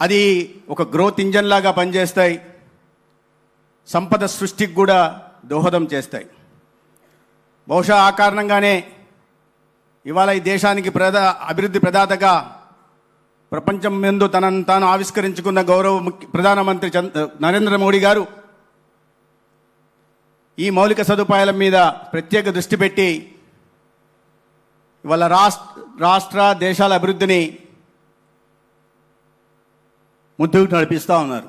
అది ఒక growth engine లాగా పనిచేస్తాయి. సంపద సృష్టికి కూడా దోహదం చేస్తాయి. బహుశా ఆ కారణంగానే ఇవాళ ఈ దేశానికి ప్రదా అభివృద్ధి ప్రదాతగా ప్రపంచం ముందు తనను తాను ఆవిష్కరించుకున్న గౌరవ ముఖ్య ప్రధానమంత్రి నరేంద్ర మోడీ గారు ఈ మౌలిక సదుపాయాల మీద ప్రత్యేక దృష్టి పెట్టి ఇవాళ రాష్ట్ర రాష్ట్ర దేశాల అభివృద్ధిని ముందుకు నడిపిస్తూ ఉన్నారు.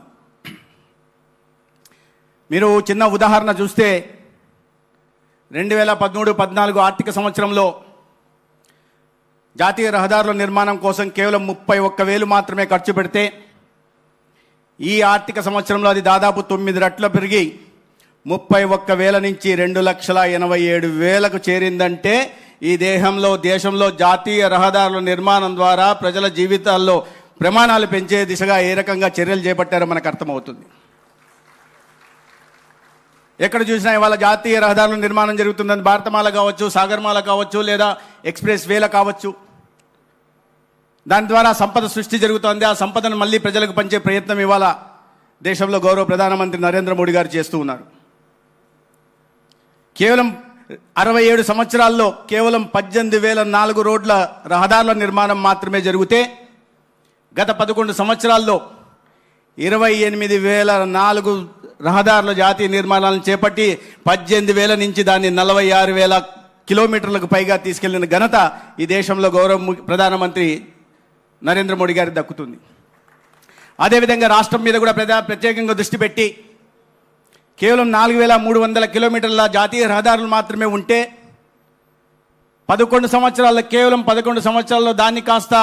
మీరు చిన్న ఉదాహరణ చూస్తే రెండు వేల పదమూడు పద్నాలుగు ఆర్థిక సంవత్సరంలో జాతీయ రహదారుల నిర్మాణం కోసం కేవలం ముప్పై ఒక్క వేలు మాత్రమే ఖర్చు పెడితే ఈ ఆర్థిక సంవత్సరంలో అది దాదాపు తొమ్మిది రెట్ల పెరిగి ముప్పై ఒక్క వేల నుంచి రెండు లక్షల ఎనభై ఏడు వేలకు చేరిందంటే ఈ దేహంలో దేశంలో జాతీయ రహదారుల నిర్మాణం ద్వారా ప్రజల జీవితాల్లో ప్రమాణాలు పెంచే దిశగా ఏ రకంగా చర్యలు చేపట్టారో మనకు అర్థమవుతుంది. ఎక్కడ చూసినా ఇవాళ జాతీయ రహదారుల నిర్మాణం జరుగుతుందని భారతమాల కావచ్చు సాగర్మాల కావచ్చు లేదా ఎక్స్ప్రెస్ వేల కావచ్చు. దాని ద్వారా సంపద సృష్టి జరుగుతోంది. ఆ సంపదను మళ్ళీ ప్రజలకు పంచే ప్రయత్నం ఇవాళ దేశంలో గౌరవ ప్రధానమంత్రి నరేంద్ర మోడీ గారు చేస్తూ ఉన్నారు. కేవలం అరవై ఏడు సంవత్సరాల్లో కేవలం పద్దెనిమిది వేల నాలుగు రోడ్ల రహదారుల నిర్మాణం మాత్రమే జరిగితే గత పదకొండు సంవత్సరాల్లో ఇరవై ఎనిమిది వేల నాలుగు రహదారుల జాతీయ నిర్మాణాలను చేపట్టి పద్దెనిమిది వేల నుంచి దాన్ని నలభై ఆరు వేల కిలోమీటర్లకు పైగా తీసుకెళ్ళిన ఘనత ఈ దేశంలో గౌరవ ప్రధానమంత్రి నరేంద్ర మోడీ గారికి దక్కుతుంది. అదేవిధంగా రాష్ట్రం మీద కూడా ప్రజా ప్రత్యేకంగా దృష్టి పెట్టి కేవలం నాలుగు వేల మూడు వందల కిలోమీటర్ల జాతీయ రహదారులు మాత్రమే ఉంటే పదకొండు సంవత్సరాల్లో కేవలం పదకొండు సంవత్సరాల్లో దాన్ని కాస్త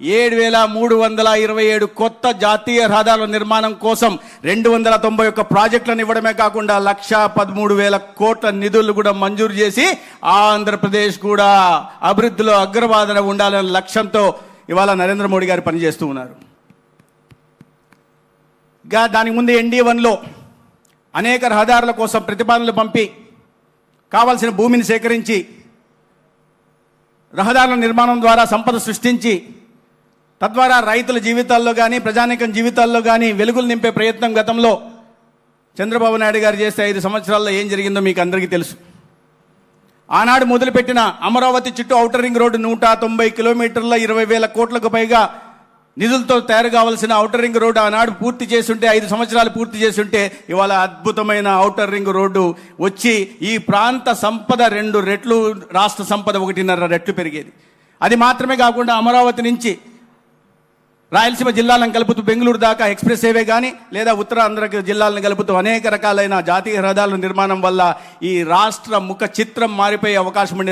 ఏడు వేల మూడు వందల ఇరవై ఏడు కొత్త జాతీయ రహదారుల నిర్మాణం కోసం రెండు వందల తొంభై ఒక్క ప్రాజెక్టులను ఇవ్వడమే కాకుండా లక్ష పదమూడు వేల కోట్ల నిధులు కూడా మంజూరు చేసి ఆంధ్రప్రదేశ్ కూడా అభివృద్ధిలో అగ్రవాదన ఉండాలనే లక్ష్యంతో ఇవాళ నరేంద్ర మోడీ గారు పనిచేస్తూ ఉన్నారు. ఇంకా దానికి ముందు ఎన్డీ వన్లో అనేక రహదారుల కోసం ప్రతిపాదనలు పంపి కావాల్సిన భూమిని సేకరించి రహదారుల నిర్మాణం ద్వారా సంపద సృష్టించి తద్వారా రైతుల జీవితాల్లో కానీ ప్రజానీకం జీవితాల్లో కానీ వెలుగులు నింపే ప్రయత్నం గతంలో చంద్రబాబు నాయుడు గారు చేస్తే ఐదు సంవత్సరాల్లో ఏం జరిగిందో మీకు అందరికీ తెలుసు. ఆనాడు మొదలుపెట్టిన అమరావతి చుట్టూ ఔటర్ రింగ్ రోడ్డు నూట తొంభై కిలోమీటర్ల ఇరవై వేల కోట్లకు పైగా నిధులతో తయారు కావాల్సిన ఔటర్ రింగ్ రోడ్డు ఆనాడు పూర్తి చేసుంటే ఐదు సంవత్సరాలు పూర్తి చేసుంటే ఇవాళ అద్భుతమైన ఔటర్ రింగ్ రోడ్డు వచ్చి ఈ ప్రాంత సంపద రెండు రెట్లు రాష్ట్ర సంపద ఒకటిన్నర రెట్లు పెరిగేది. అది మాత్రమే కాకుండా అమరావతి నుంచి రాయలసీమ జిల్లాలను కలుపుతూ బెంగళూరు దాకా ఎక్స్ప్రెస్ హైవే కానీ లేదా ఉత్తరాంధ్ర జిల్లాలను కలుపుతూ అనేక రకాలైన జాతీయ రహదారుల నిర్మాణం వల్ల ఈ రాష్ట్ర ముఖ చిత్రం మారిపోయే అవకాశం ఉండేది.